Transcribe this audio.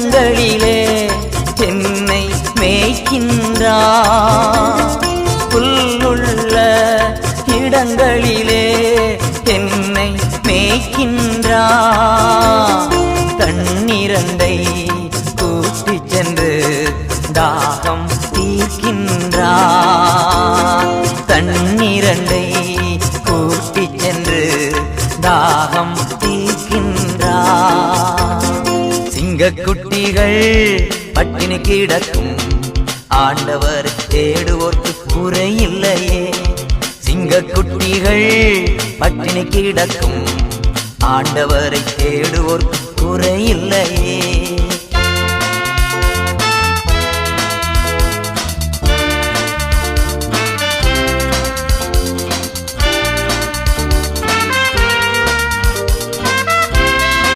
இடங்களிலே என்னை மேய்க்கின்றா புல்லுள்ள இடங்களிலே என்னை மேய்க்கின்றா தண்ணீரண்டை கூட்டிச் சென்று தாகம் தீர்க்கின்றா தண்ணீரண்டை கூட்டிச் சென்று தாகம் எங்க குட்டிகள் பட்டினி கிடக்கும். ஆண்டவர் தேடுவோர்க்கு குறை இல்லையே. சிங்க குட்டிகள் பட்டினி கிடக்கும். ஆண்டவரை தேடுவோர்க்கு குறை இல்லையே.